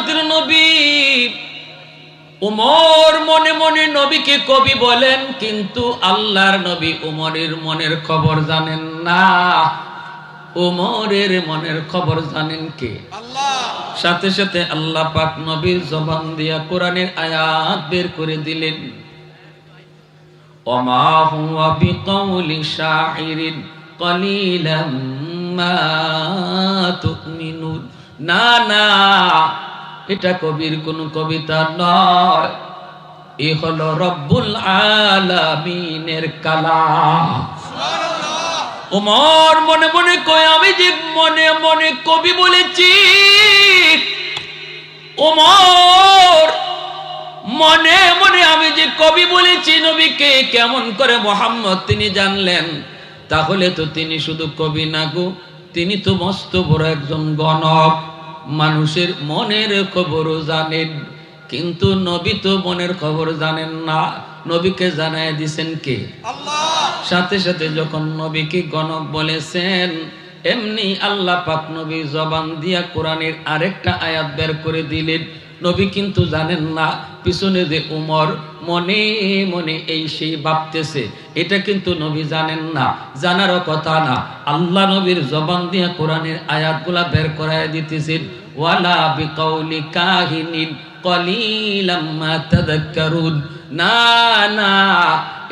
রহমতের নবী। উমর মনে মনে নবীকে কবি বলেন, কিন্তু আল্লাহর নবী উমরের মনের খবর জানেন না। উমরের মনের খবর জানেন কে? সাথে সাথে আল্লাহ পাক নবীর জবান দিয়া কোরআনের আয়াত বের করে দিলেন। না না। এটা কবির কোন কবিতা নয়। এ হলো রব্বুল আলামিনের কালাম। ওমর মনে মনে কয়, আমি যে মনে মনে কবি বলেছি। ওমর মনে মনে, আমি যে কবি বলেছি নবীকে, কেমন করে মোহাম্মদ তিনি জানলেন? তাহলে তো তিনি শুধু কবি না গো, তিনি তো মস্ত বড় একজন গণক। মানুষের মনের খবর জানেন। কিন্তু নবী তো মনের খবর জানেন না। নবীকে জানায় দিছেন কে? সাথে সাথে যখন নবীকে গণক বলেছেন এমনি আল্লাহ পাক নবী জবান দিয়া কোরআনের আরেকটা আয়াত বের করে দিলেন। নবী কিন্তু জানেন না, পিছনে যে উমর, মনে মনে এই সেই ভাবতেছে। এটা কিন্তু নবী জানেন না, জানারও কথা না। আল্লাহ নবীর জবান দিয়া কোরআনের আয়াতগুলা বের করায় দিতেছেন, ওয়ালা বিকাউলি কাহিনীন কলিলাম তাদাক্কারুন। না না,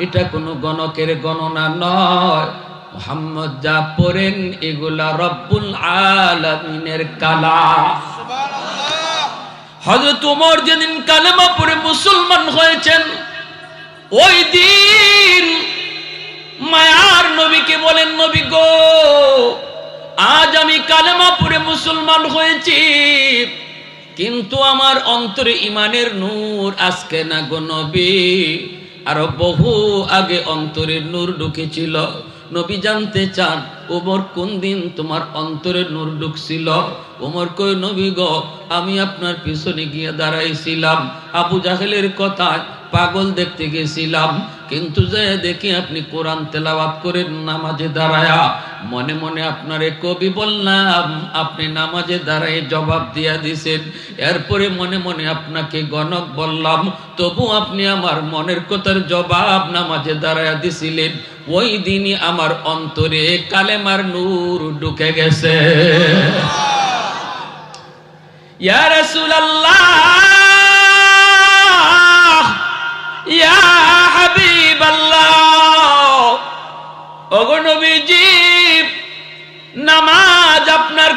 এটা কোনো গণকের গণনা নয়। মোহাম্মদ যা পড়েন, এগুলা রব্বুল আলামিনের কালা হযরত ওমর যেদিন কালেমা মুসলমান হয়েছেন, ওই দিন মায়ার নবীকে বলেন, নবী গো, আজ আমি কালেমা মুসলমান হয়েছি, কিন্তু আমার অন্তরে ইমানের নূর আজকে না গো নবী। আরও বহু আগে অন্তরের নূর ঢুকেছিল। নবী জানতে চান ওমর কোন দিন তোমার অন্তরে নূর ঢুকছিল? ওমর কই নবী গো, আমি আপনার পিছনে গিয়ে দাঁড়াইছিলাম। আবু জাহেলের কথায় পাগল দেখতে গেছিলাম। কিন্তু যে দেখি আপনি কোরআন তেলাওয়াত করে নামাজে দাঁড়ায়া, মনে মনে আপনারে কবি বললাম, আপনি নামাজে দাঁড়ায় জবাব দিয়া দিছেন। এরপরে মনে মনে আপনাকে গণক বললাম, তবু আপনি আমার মনের কথার জবাব নামাজে দাঁড়ায়া দিছিলেন। ওই দিনই আমার অন্তরে কালেমার নূর ঢুকে গেছে। ইয়া রাসূলুল্লাহ!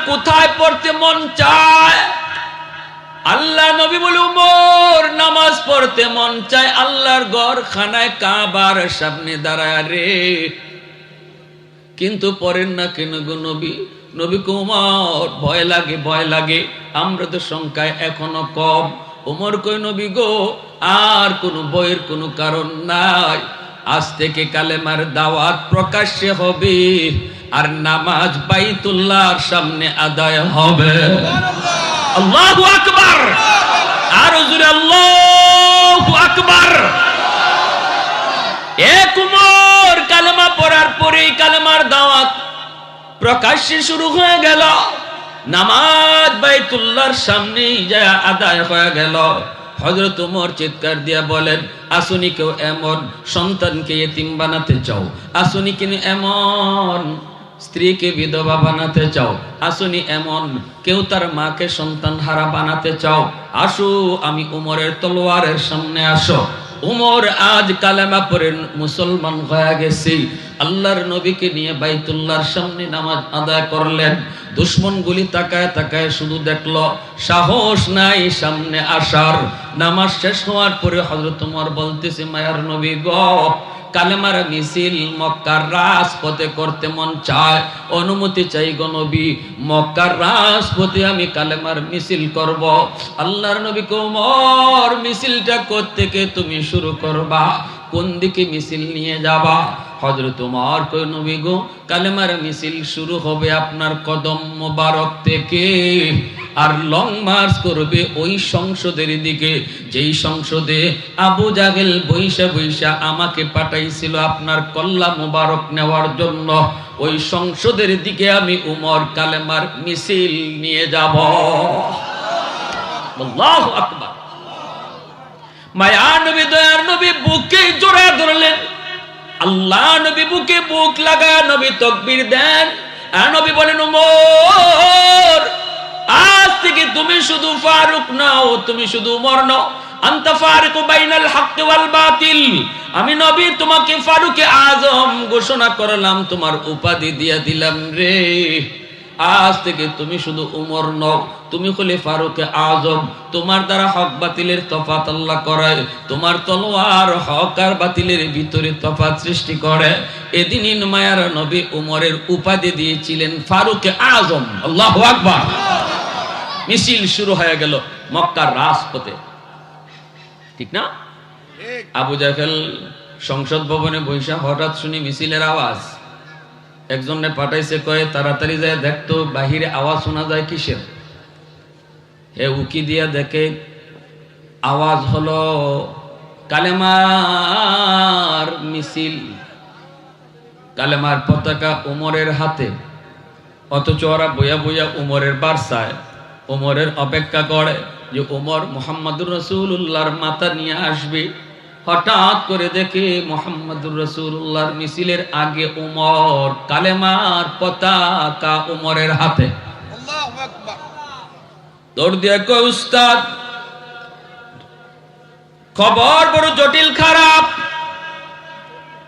কোথায় পড়তে মন চায়? আল্লাহ নবী বলে, উমর, নামাজ পড়তে মন চায়। আল্লাহর ঘর খানায় কাবার সামনে দাঁড়ায় রে। কিন্তু পড়েন না কেন গো নবী? নবী কুমার ভয় লাগে ভয় লাগে। আমরা তো সংখ্যায় এখনও কম। ওমর কই নবী গো, আর কোনো বইয়ের কোনো কারণ নাই। আজ থেকে কালেমার দাওয়াত প্রকাশ্যে হবে। আর নামাজ বাইতুল্লাহর সামনে আদায় হবে। আল্লাহু আকবার! আর জোরে আল্লাহু আকবার! এক উমর কালেমা পড়ার পরেই কালেমার দাওয়াত প্রকাশ্যে শুরু হয়ে গেল। নামাজ বাইতুল্লাহর সামনেই যা আদায় হয়ে গেল। হজরত উমর চিৎকার দিয়া বলেন, আসুনি কেউ এমন সন্তানকে এতিম বানাতে চাও? আসুনি কিনে এমন স্ত্রীকে বিধবা বানাতে চাও। আসুনি এমন, কেউ তার মাকে সন্তান হারা বানাতে চাও। আসো, আমি উমরের তলোয়ারের সামনে আসো। উমর আজ কালেমা পরে মুসলমান হয়ে গেছি। আল্লাহর নবীকে নিয়ে বাইতুল্লাহর সামনে নামাজ আদায় করলেন। দুশ্মন গুলি তাকায় তাকায় শুধু দেখল, সাহস নাই সামনে আসার। নামাজ শেষ হওয়ার পরে হজরত উমর বলতেছে, মায়ার নবী গ কালেমার মিছিল মক্কার রাজপথে করতে মন চায়। অনুমতি চাই গো নবী, মক্কার রাজপথে আমি কালেমার মিছিল করব। আল্লাহর নবী কোমর মিছিলটা থেকে তুমি শুরু করবা? কোন দিকে মিছিল নিয়ে যাবা? হজরত তোমার কই নবী গো, কালেমার মিছিল শুরু হবে আপনার কদম মোবারক থেকে। আর লং মার্চ করবে ওই সংসদের দিকে। যেই সংসদে আবু জাগেল বৈশা বৈশা আমাকে পাঠাইছিল আপনার কল্লা মোবারক নেওয়ার জন্য, ওই সংসদের দিকে আমি উমর কালেমার মিছিল নিয়ে যাব। আল্লাহু আকবার। মায়া নবী দয়ার নবী, বুকে জোড়া ধরলেন। আল্লাহ নবী বুকে বুক লাগা, নবী তকবির দেন। আর নবী বলেন, উমর, আজ থেকে তুমি শুধু ফারুক নাও, তুমি শুধু উমর নাও। আন্তা ফারুক বাইনাল হক বাতিল। আমি নবী, তোমাকে ফারুকে আজম ঘোষণা করলাম, তোমার উপাধি দিয়া দিলাম রে। আজ থেকে তুমি শুধু উমর নও তুমি হলে ফারুকে আজম। তোমার দ্বারা হক বাতিলের তফাত আল্লাহ করায় তোমার তলোয়ার হক আর বাতিলের ভিতরে তফাত সৃষ্টি করে। এদিনই মায়ার নবী উমরের উপাধি দিয়েছিলেন ফারুকে আজম। আল্লাহ আকবার। মিছিল শুরু হয়ে গেল মক্কার রাজপথে। ঠিক না? আবু জাহেল সংসদ ভবনে বৈশা হঠাৎ শুনি মিছিলের আওয়াজ। একজনে পাঠাইছে, কয়ে, তাড়াতাড়ি যায় দেখতো বাহিরে আওয়াজ শোনা যায় কিসের? হে উকি দিয়া দেখে, আওয়াজ হলো কালেমার মিছিল, কালেমার পতাকা উমরের হাতে, অথচ ওরা বইয়া বইয়া উমরের বারসায়, উমরের অপেক্ষা করে যে উমর মোহাম্মদুর রসুল্লাহর মাথা নিয়ে আসবে। হঠাৎ করে দেখে মোহাম্মদুর রসুল্লাহর মিছিলের আগে উমর কালেমার পতাকা উমরের হাতে। দৌড় দিয়ে কয় উস্তাদ খবর বড় জটিল খারাপ।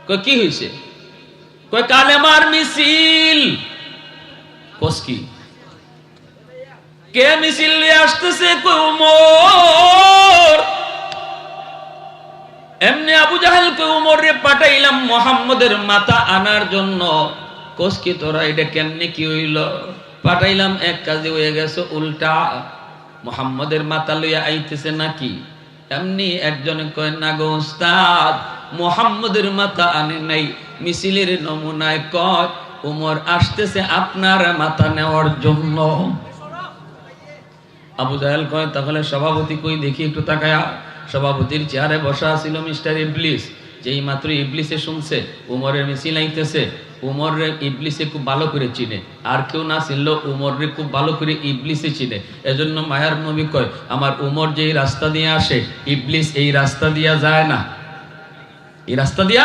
কয় কি হয়েছে কয় কালেমার মিছিল। কোস কি? কে মিছিল নিয়ে আসতেছে? কয় উমর। এমনি আবু জাহেল কে উমর পাঠাইলাম মোহাম্মদের মাথা আনার জন্য। কোস কি তোরা, এটা কেমনে কি হইল? পাঠাইলাম, এক কাজে হয়ে গেছে, উল্টা। মোহাম্মদের মাথা লইয়া আইতেছে নাকি? এমনি একজনে কয়, না গো উস্তাদ, মোহাম্মদের মাথা আনে নাই, মিছিলের নমুনায় কয়, উমর আসতেছে আপনার মাথা নেওয়ার জন্য। আবু জাহেল কয়, তাহলে সভাপতি কই, দেখি একটু তাকায়া। সভাপতির চেয়ারে বসা ছিল মিস্টার ইবলিস, যেই মাত্র ইবলিসে শুনছে, উমরের মিছিল আইতেছে। উমরের ইবলিসে খুব ভালো করে চিনে। আর কেউ না চিনল উমররে খুব ভালো করে ইবলিসে চিনে। এজন্য মায়ার নবী কয়, আমার উমর যেই রাস্তা দিয়ে আসে, ইবলিস এই রাস্তা দিয়া যায় না। এই রাস্তা দিয়া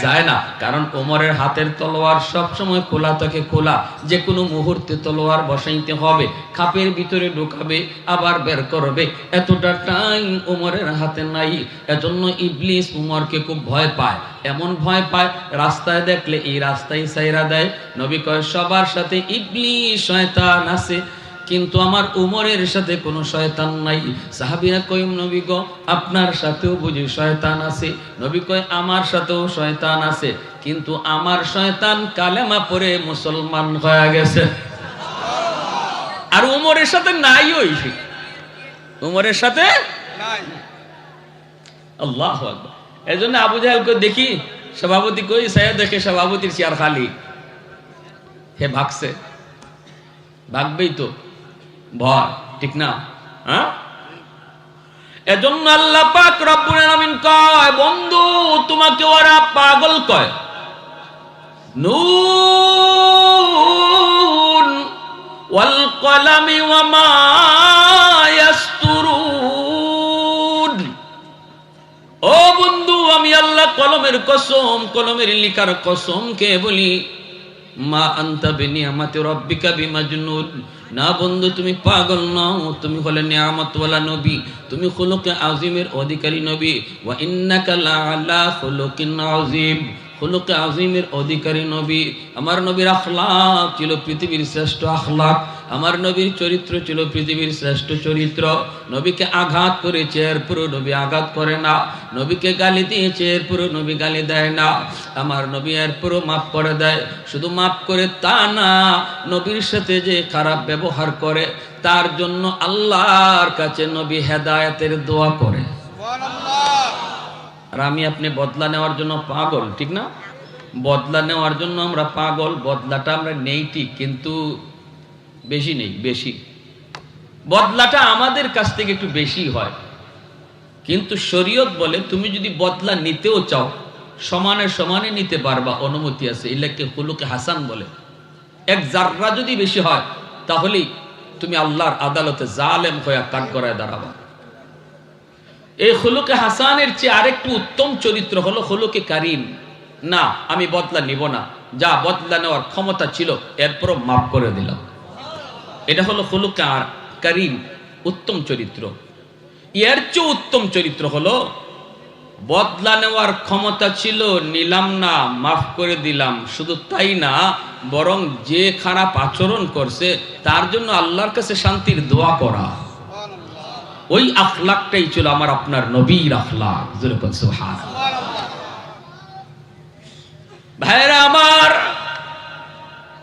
যায় না। কারণ ওমরের হাতের তলোয়ার সব সময় খোলা থাকে, খোলা। যে কোনো মুহূর্তে তলোয়ার বসাইতে হবে। খাপের ভিতরে ঢোকাবে, আবার বের করবে। এতটা টাইম ওমরের হাতে নাই। এজন্য ইবলিস উমরকে খুব ভয় পায়। এমন ভয় পায়, রাস্তায় দেখলে এই রাস্তায় সাইরা দেয়। নবী কয়, সবার সাথে ইবলিস, শয়তান আছে। কিন্তু আমার উমরের সাথে কোনো শয়তান নাই। সাহাবিরা কইম নবী গো আপনার সাথেও বুঝি শয়তান আছে। নবী কয় আমার সাথেও শয়তান আছে। কিন্তু আমার শয়তান কালেমা পরে মুসলমান হয়ে গেছে। আর উমরের সাথে নাই ওই উমরের সাথে নাই। আল্লাহ এই জন্য আবু জাহেলকে দেখি সভাপতি কই সাহেব দেখে সভাপতির চেয়ার খালি। হে ভাগছে। ভাগবেই তো। ভয়, ঠিক না? হ্যাঁ? এজন্য আল্লাহ পাক রব্বুল আলামিন কয়, বন্ধু, তোমাকে ওরা পাগল কয়। নুন, ওয়াল কলামি ওয়া মা ইয়াসতুরুন। ও বন্ধু, আমি আল্লাহ কলমের কসম, কলমের লিখার কসম কে বলি? মা আন্তা বিনিয়ামাতি রব্বিকা বিমাজনুন। না বন্ধু, তুমি পাগল নও, তুমি হলে নিয়ামতওয়ালা নবী, তুমি খুলুকে আজিমের অধিকারী নবী। ওয়া ইন্নাকা লা আলা খুলুকিন আযীম খুলুকে আজিমের অধিকারী নবী। আমার নবীর আখলাক ছিল পৃথিবীর শ্রেষ্ঠ আখলাক। আমার নবীর চরিত্র ছিল পৃথিবীর শ্রেষ্ঠ চরিত্র। নবীকে আঘাত করেছে, এরপরও নবী আঘাত করে না। নবীকে গালি দিয়েছে, এরপরও নবী গালি দেয় না। আমার নবী এরপরও মাফ করে দেয়। শুধু মাফ করে তা না, নবীর সাথে যে খারাপ ব্যবহার করে, তার জন্য আল্লাহর কাছে নবী হেদায়েতের দোয়া করে। আর আমি আপনি বদলা নেওয়ার জন্য পাগল, ঠিক না? বদলা নেওয়ার জন্য আমরা পাগল, বদলাটা আমরা নেই ঠিক, কিন্তু বেশি নেই, বেশি। বদলাটা আমাদের কাছ থেকে একটু বেশি হয়। কিন্তু শরীয়ত বলে তুমি যদি বদলা নিতেও চাও, সমানে সমানে নিতে পারবা, অনুমতি আছে। এলাকে হুলুকে হাসান বলে। এক জাররা যদি বেশি হয়, তাহলেই তুমি আল্লাহর আদালতে জালেম হয়ে কাঠ করায় দাঁড়াবা। এই হলুকে হাসানের চেয়ে আরেকটু উত্তম চরিত্র হলো হলুকে কারিম। না, আমি বদলা নিব না। যা বদলা নেওয়ার ক্ষমতা ছিল, এরপরও মাফ করে দিলাম। এটা হলো হলুকে কারিম উত্তম চরিত্র। এর চেয়ে উত্তম চরিত্র হলো, বদলা নেওয়ার ক্ষমতা ছিল, নিলাম না, মাফ করে দিলাম। শুধু তাই না, বরং যে খারাপ আচরণ করছে, তার জন্য আল্লাহর কাছে শান্তির দোয়া করা। ওই আখলাকটাই ছিল আমার আপনার নবীর আখলাক। যেরকম সুবহানাল্লাহ। ভাইরা আমার,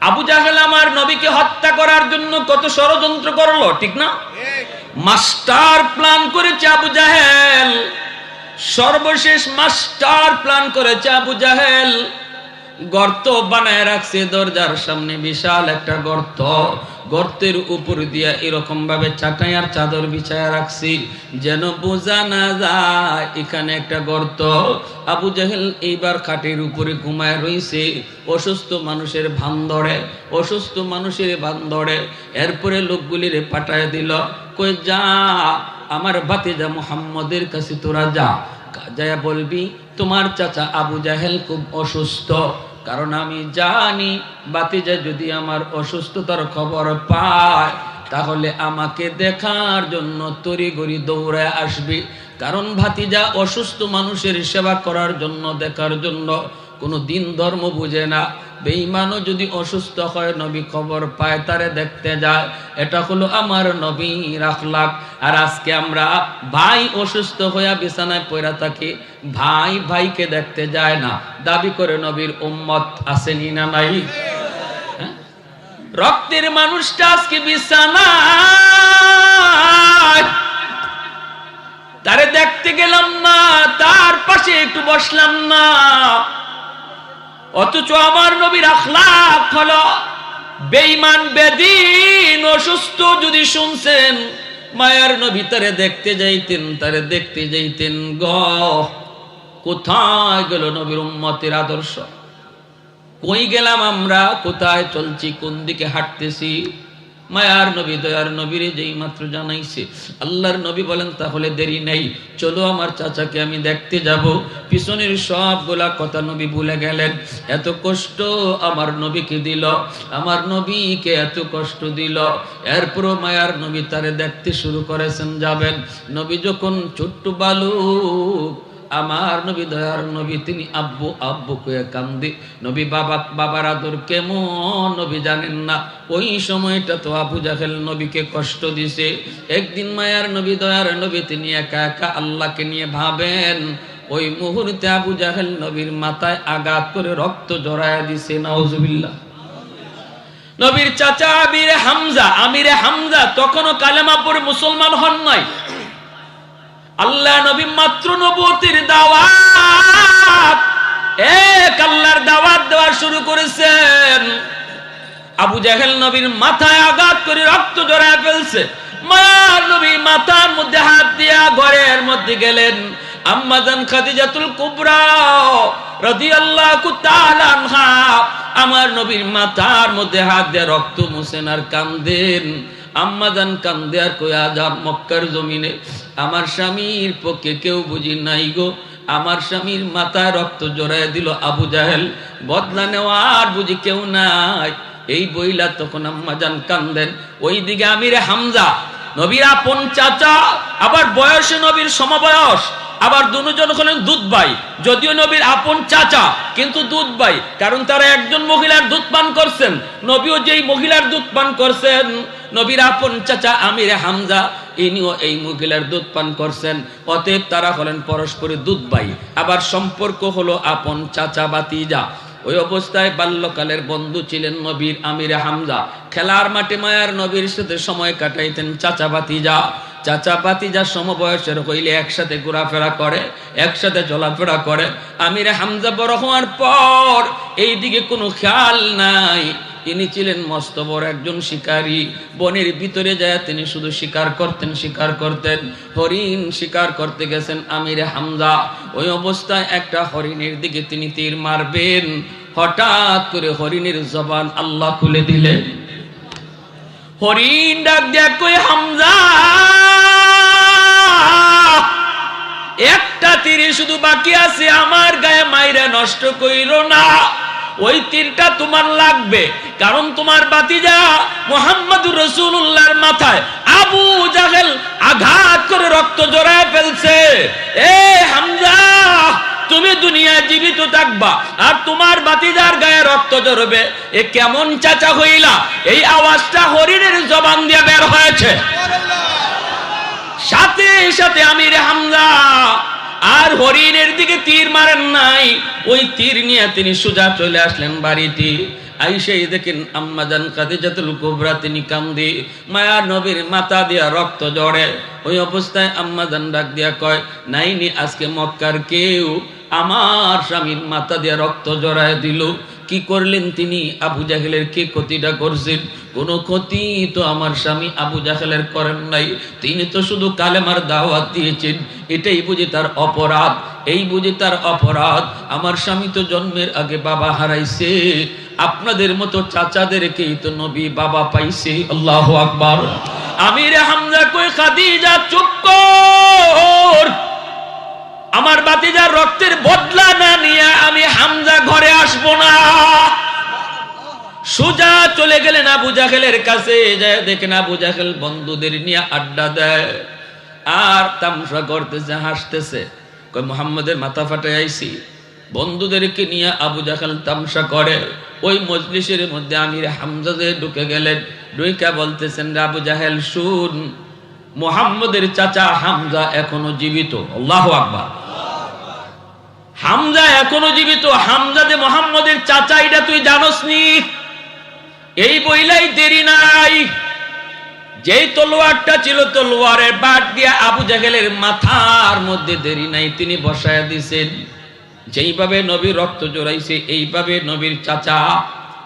আবু জাহেল আমার নবীকে হত্যা করার জন্য কত ষড়যন্ত্র করল, ঠিক না? মাস্টার প্ল্যান করেছে আবু জাহেল, সর্বশেষ মাস্টার প্ল্যান করেছে আবু জাহেল। গর্ত বানায় রাখছে দরজার সামনে, বিশাল একটা গর্ত। গর্তের উপর দিয়া এরকম ভাবে চাটাই আর চাদর বিছায়া রাখছি যেন বোঝা না যায় এখানে একটা গর্ত। আবু জাহেল এইবার খাটের উপরে ঘুমায় রইছে, অসুস্থ মানুষের ভান ধরে, অসুস্থ মানুষের ভান ধরে। এরপরে লোকগুলিরে পাঠায় দিল কই যা, আমার ভাতিজা মুহাম্মদের কাছে তোরা যা। যায় বলবি, তোমার চাচা আবু জাহেল খুব অসুস্থ। কারণ আমি জানি, বাতিজা যদি আমার অসুস্থতার খবর পায়, তাহলে আমাকে দেখার জন্য তড়িগড়ি দৌড়ে আসবি। কারণ ভাতিজা অসুস্থ মানুষের সেবা করার জন্য, দেখার জন্য কোনো দিন ধর্ম বুঝে না। বেঈমানও যদি অসুস্থ হয়, নবী খবর পায়, তারে দেখতে যায়। এটা হলো আমার নবী রাখলাক আর আজকে আমরা ভাই অসুস্থ হইয়া বিছানায় পড়া থাকি, ভাই ভাইকে দেখতে যায় না। দাবি করে নবীর উম্মত আসেনি না নাই? হ্যাঁ? রক্তের মানুষটা আজকে বিছানায়। তারে দেখতে গেলাম না, তার পাশে একটু বসলাম না। অথচ আমার নবীর আখলাক হলো বেইমান বেদিন, অসুস্থ যদি শুনছেন, মায়ের নবী তারে দেখতে যাইতেন, তারে দেখতে যাইতেন, গ, কোথায় গেল নবীর উম্মতের আদর্শ? কই গেলাম আমরা? কোথায় চলছি? কোন দিকে হাঁটতেছি? মায়ার নবী, দয়ার নবীরে যেই মাত্র জানাইছে, আল্লাহর নবী বলেন, তাহলে দেরি নেই, চলো আমার চাচাকে আমি দেখতে যাব। পিছনের সবগুলা কথা নবী ভুলে গেলেন। এত কষ্ট আমার নবীকে দিল, আমার নবীকে এত কষ্ট দিল। এরপরও মায়ার নবী তারে দেখতে শুরু করেছেন, যাবেন। নবী যখন ছোট্ট বালুক আমার নবী, দয়ার নবী, তিনি আব্বু আব্বু কয়ে কান্দি। নবী, বাবা, বাবার আদর কেমন? নবী জানেন না। ওই সময়টা তো আবু জাহেল নবীকে কষ্ট দিছে। একদিন মায়ার নবী, দয়ার নবী, তিনি একা একা আল্লাহকে নিয়ে ভাবেন। ওই মুহূর্তে আবু জাহেল নবীর মাথায় আঘাত করে রক্ত জড়ায় দিছে, নাউজুবিল্লাহ। নবীর চাচা আমিরে হামজা আমিরে হামজা তখনও কালেমা পড়ে মুসলমান হন নাই। আল্লাহ নবী মাত্র নবতির দাওয়াত। এক আল্লাহর দাওয়াত দেওয়া শুরু করেছেন। আবু জাহেল নবীর মাথায় আঘাত করে রক্ত জড়ায় ফেলছে। মায়ার নবী মাথার মধ্যে হাত দিয়া ঘরের মধ্যে গেলেন। আম্মাজান খাদিজাতুল কুবরা রাদিয়াল্লাহু তাআলা আমার নবীর মাথার মধ্যে হাত দিয়ে রক্ত মুছেন আর কান্দেন। আম্মাজান কান্দে আর কই, আজ আর মক্কার জমিনে আমার স্বামীর পক্ষে কেউ বুঝি নাই গো। আমার স্বামীর মাথায় রক্ত জড়ায় দিল আবু জাহেল। বদলা নেওয়ার বুঝি কেউ নাই। এই বইলা তখন আম্মাজান কান্দেন। ওই দিকে আমিরে হামজা নবীর আপন চাচা, আবার বয়সে নবীর সমবয়স, আবার দুজন হলেন দুধ ভাই। যদিও নবীর আপন চাচা, কিন্তু দুধ ভাই, কারণ তারা একজন মহিলার দুধ পান করছেন। নবীও যেই মহিলার দুধ পান করছেন, নবীর আপন চাচা আমির হামজা, ইনিও এই মহিলার দুধ পান করছেন। অতএব তারা হলেন পরস্পরের দুধ ভাই। আবার সম্পর্ক হলো আপন চাচা বাতিজা ওই অবস্থায় বাল্যকালের বন্ধু ছিলেন নবীর আমির হামজা। খেলার মাঠে মায়ার নবীর সাথে সময় কাটাইতেন চাচা বাতিজা চাচা যা সমবয়সের হইলে একসাথে ঘোরাফেরা করে, একসাথে চলাফেরা করে। আমিরে হামজা বড় হওয়ার পর এই দিকে কোনো খেয়াল নাই। ইনি ছিলেন মস্ত বড় একজন শিকারী। বনের ভিতরে যায় তিনি শুধু শিকার করতেন শিকার করতেন। হরিণ শিকার করতে গেছেন আমির হামজা। ওই অবস্থায় একটা হরিণের দিকে তিনি তীর মারবেন। হঠাৎ করে হরিণের জবান আল্লাহ খুলে দিলেন হরিণ ডাক দেখ হামজা! একটা তীরে শুধু বাকি আছে, আমার গায়ে মাইরা নষ্ট কইর না। ওই তীরটা তোমার লাগবে। কারণ তোমার বাতিজা মোহাম্মদুর রসুল্লাহর মাথায় আবু জাহেল আঘাত করে রক্ত জড়ায় ফেলছে। এ হামজা, তুমি দুনিয়া জীবিত থাকবা আর তোমার বাতিজার গায়ে রক্ত জড়বে এ কেমন চাচা হইলা? এই আওয়াজটা হরিণের জবান দিয়ে বের হয়েছে। সাথে সাথে আমির হামজা আর হরিণের দিকে তীর মারেন নাই। ওই তীর নিয়ে তিনি সোজা চলে আসলেন বাড়িতে আইসেই দেখেন তিনি মায়া নবীর মাথা দিয়া রক্ত ওই অবস্থায় আম্মাজান ডাক দিয়া কয়, নাইনি, আজকে মক্কার কেউ আমার স্বামীর মাথা দিয়ে রক্ত জড়ায় দিল। কি করলেন তিনি? আবু জাহেলের কি ক্ষতিটা করছেন? কোন ক্ষতি তো আমার স্বামী আবু জাহেলের করেন নাই। তিনি তো শুধু কালেমার দাওয়াত দিয়েছেন। এটাই বুঝি তার অপরাধ। এই বুঝে তার অপরাধ। আমার স্বামী তো জন্মের আগে বাবা হারাইছে। আপনাদের মতো চাচাদেরকেই তো নবী বাবা পাইছে। আল্লাহ আকবার। আমির হামজা কই খাদিজা, চুপ কর। আমার বাতিজার রক্তের বদলা না নিয়ে আমি হামজা ঘরে আসব না। সোজা চলে গেলেন আবু জাহেলের কাছে, যায় দেখেন আবু জাহেল বন্ধুদের নিয়ে আড্ডা দেয়, আর তামসা করতেছে, হাসতেছে। মোহাম্মদের মাথা ফাটে আইছি। বন্ধুদেরকে নিয়ে আবু জাহেল তামসা করে। ওই মজলিসের মধ্যে আমির হামজা যে ঢুকে গেলেন ডুইকা বলতেছেন, আবু জাহেল, শুন মোহাম্মদের চাচা হামজা এখনও জীবিত। আল্লাহ আকবার। হামজা এখনও জীবিত। হামজা যে মোহাম্মদের চাচা, এটা তুই জানোস নি? এই বইলাই দেরি নাই। যেই তলোয়ারটা ছিল তলোয়ারের বাট দিয়া আবু জাহেলের মাথার মধ্যে দেরি নাই, তিনি বসায় দিছেন। যেইভাবে নবী রক্ত জড়াইছে, এইভাবে নবীর চাচা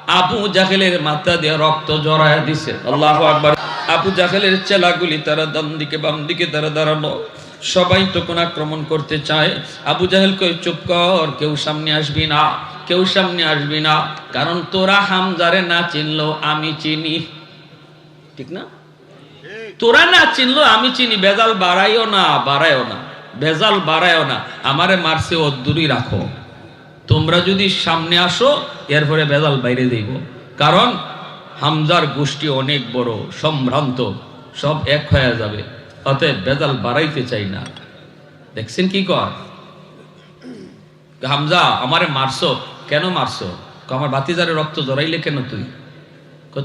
আবু জাহেলের মাথা দিয়ে রক্ত জড়ায় দিছে। আল্লাহ আকবার। আবু জাহেলের চেলাগুলি তারা ডান দিকে, বাম দিকে তারা দাঁড়ানো সবাই তখন আক্রমণ করতে চায়। আবু জাহেল কই চুপ কর, কেউ সামনে আসবি না, কেউ সামনে আসবি না, কারণ তোরা হামজারে না চিনলো, আমি চিনি। ঠিক না? তোরা না চিনলো, আমি চিনি বেজাল বাড়াইও না বাড়াইও না বেজাল বাড়াইও না, আমারে মারছে অদ্দুরই রাখো। তোমরা যদি সামনে আসো, এরপরে বেজাল বাইরে দিব কারণ হামজার গোষ্ঠী অনেক বড় সম্ভ্রান্ত সব এক হয়ে যাবে। অতএব বেজাল বাড়াইতে চাই না। দেখছেন কি কর হামজা আমারে মারছো? কেন মারছো? আমার বাতিজারে রক্ত জড়াইলে কেন তুই?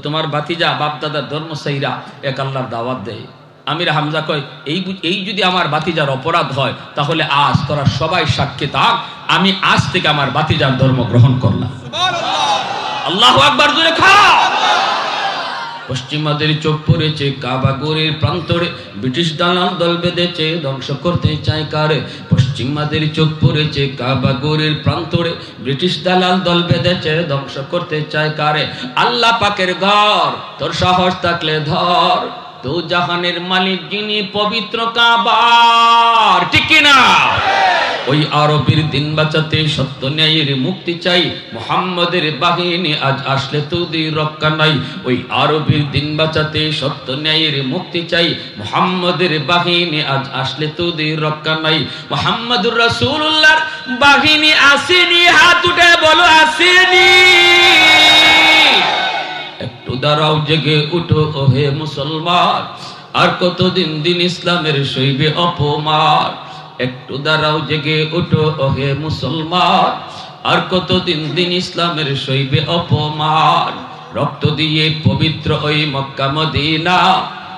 তোমার বাতিজা বাপ দাদার ধর্ম সাইরা এক আল্লাহর দাওয়াত দেয়। আমির হামজা কয় এই এই যদি আমার বাতিজার অপরাধ হয় তাহলে আজ তোরা সবাই সাক্ষী থাক। আমি আজ থেকে আমার বাতিজার ধর্ম গ্রহণ করলাম। আল্লাহ আকবার জোরে খা পশ্চিমাদের চোখ পড়েছে কাবাগরের প্রান্তরে ব্রিটিশ দালাল দল বেঁধেছে, ধ্বংস করতে চায় কারে? পশ্চিমাদের চোখ পড়েছে কাবাগরের প্রান্তরে ব্রিটিশ দালাল দল বেঁধেছে, ধ্বংস করতে চায় কারে? আল্লাহ পাকের ঘর, তোর সাহস থাকলে ধর। তো জাহানের মালিক যিনি পবিত্র কাবার, ঠিক না ওই আরবের দিন বাঁচাতে সত্য ন্যায়ের মুক্তি চাই। মোহাম্মদের বাহিনী আজ আসলে তোদের রক্ষা নাই। ওই আরবের দিন বাঁচাতে সত্য ন্যায়ের মুক্তি চাই। মোহাম্মদের বাহিনী আজ আসলে তোদের রক্ষা নাই। মোহাম্মদুর রাসূলুল্লাহর বাহিনী আসেনি, হাত উঠে বলো আসেনি। একটু দাঁড়াও, জেগে উঠো ওহে মুসলমান। আর কতদিন দিন ইসলামের শৈবে অপমান? একটু দাঁড়াও জেগে উঠো, ওহে মুসলমান। আর কতদিন দিন ইসলামের শৈবে অপমান? রক্ত দিয়ে পবিত্র ওই মক্কা মদিনা,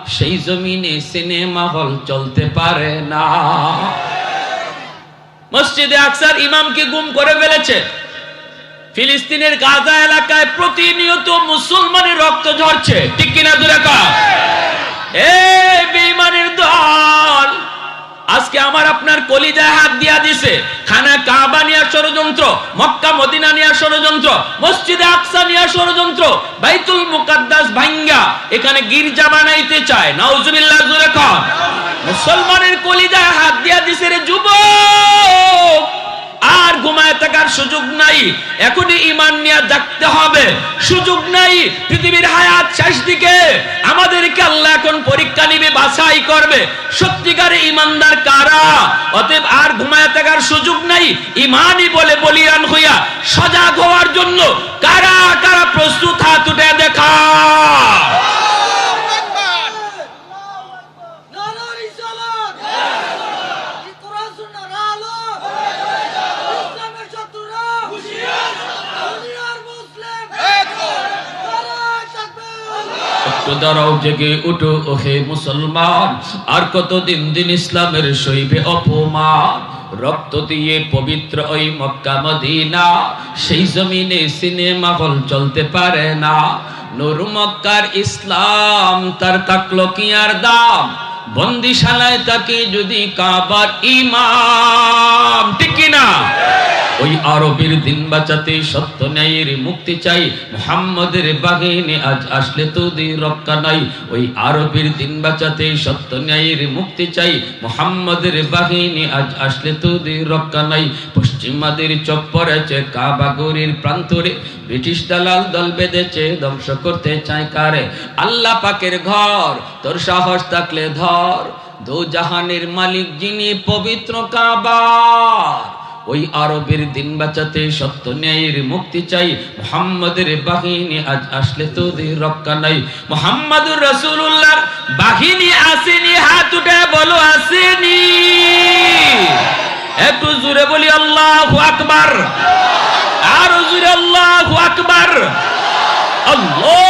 সেই জমিনে সিনেমা হল চলতে পারে না। মসজিদে আকসার ইমামকে গুম করে ফেলেছে। ফিলিস্তিনের গাজা এলাকায় প্রতিনিয়ত মুসলমানের রক্ত ঝরছে। ঠিক কিনা দূরে কা এ বেঈমানের দল! আজকে আমার আপনার কলিজায় হাত দিয়া দিছে। খানা কাবা নিয়া ষড়যন্ত্র, মক্কা, মদিনা নিয়া ষড়যন্ত্র, মসজিদে আকসা নিয়া ষড়যন্ত্র, বাইতুল মুকাদ্দাস ভাঙ্গা, এখানে গির্জা বানাইতে চায়। নাউজুবিল্লাহ, জোরে কর মুসলমানের কলিজায় হাত দিয়া দিছে রে যুবক। ঘুমায় থাকার সুযোগ নাই। এখনই ইমান নিয়ে জাগতে হবে। সুযোগ নাই পৃথিবীর হায়াত শেষ দিকে। আমাদেরকে আল্লাহ এখন পরীক্ষা নিবে, বাছাই করবে। সত্যিকার ইমানদার কারা? অতএব আর ঘুমায় থাকার সুযোগ নাই। ইমানই বলে বলিয়ান হইয়া সজাগ হওয়ার জন্য কারা কারা প্রস্তুত হাত উঠে দেখা নানা রিসালাত এই কোরআন সুন্নাহর আলো ইসলামের শত্রুরা দুনিয়ার মুসলিম নারায়ে আর কতদিন দিন ইসলামের শৈবে অপমান? রক্ত দিয়ে পবিত্র ওই মক্কা মদিনা, সেই জমিনে সিনেমা হল চলতে পারে না। নুর মক্কার ইসলাম তার তাকলো কি আর দাম। বন্দিশালায় তাকে যদি কাবার ইমাম, ঠিক কি না? ওই আরবের দিন বাঁচাতে সত্য ন্যায়ের মুক্তি চাই, মোহাম্মদের বাহিনী আজ আসলে তোদের রক্ষা নাই। ওই আরবের দিন বাঁচাতে সত্য ন্যায়ের মুক্তি চাই, মোহাম্মদের আজ আসলে তোদের রক্ষা নাই। পশ্চিমাদের চপ পড়েছে কাবাগরের প্রান্তরে, ব্রিটিশ দালাল দল বেঁধেছে, ধ্বংস করতে চায় কারে? আল্লাহ পাকের ঘর, তোর সাহস থাকলে ধর। দো জাহানের মালিক যিনি পবিত্র কাবার। ওই আরবের দিন বাঁচাতে সত্য ন্যায়ের মুক্তি চাই। মোহাম্মদের বাহিনী আজ আসলে তোদের রক্ষা নাই। মোহাম্মদুর রসুল্লাহর বাহিনী আসেনি, হাত উঠে বলো আসেনি। একটু জুড়ে বলি, আল্লাহ আকবার। আর জুড়ে আল্লাহ আকবার। আল্লাহ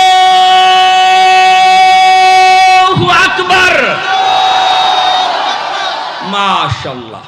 আকবার। 骂声了？